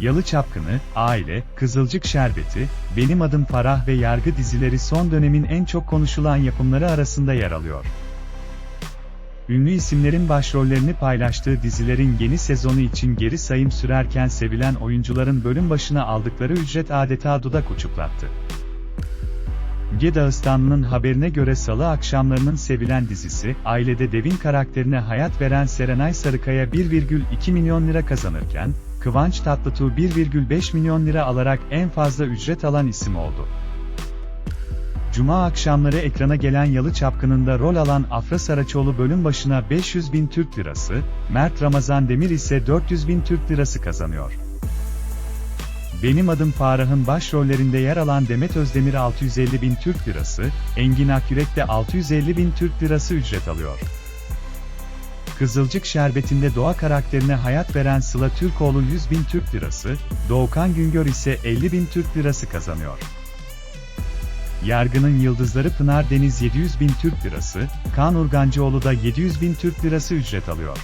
Yalı Çapkını, Aile, Kızılcık Şerbeti, Benim Adım Farah ve Yargı dizileri son dönemin en çok konuşulan yapımları arasında yer alıyor. Ünlü isimlerin başrollerini paylaştığı dizilerin yeni sezonu için geri sayım sürerken sevilen oyuncuların bölüm başına aldıkları ücret adeta dudak uçuklattı. Müge Dağıstanlı'nın haberine göre salı akşamlarının sevilen dizisi, Ailede Devin karakterine hayat veren Serenay Sarıkaya 1,2 milyon lira kazanırken, Kıvanç Tatlıtuğ 1,5 milyon lira alarak en fazla ücret alan isim oldu. Cuma akşamları ekrana gelen Yalı Çapkını'nda rol alan Afra Saraçoğlu bölüm başına 500 bin Türk Lirası, Mert Ramazan Demir ise 400 bin Türk Lirası kazanıyor. Benim adım Farah'ın başrollerinde yer alan Demet Özdemir 650 bin Türk Lirası, Engin Akyürek de 650 bin Türk Lirası ücret alıyor. Kızılcık Şerbeti'nde Doğa karakterine hayat veren Sıla Türkoğlu 100 bin Türk Lirası, Doğukan Güngör ise 50 bin Türk Lirası kazanıyor. Yargının Yıldızları Pınar Deniz 700 bin Türk Lirası, Kaan Urgancıoğlu da 700 bin Türk Lirası ücret alıyor.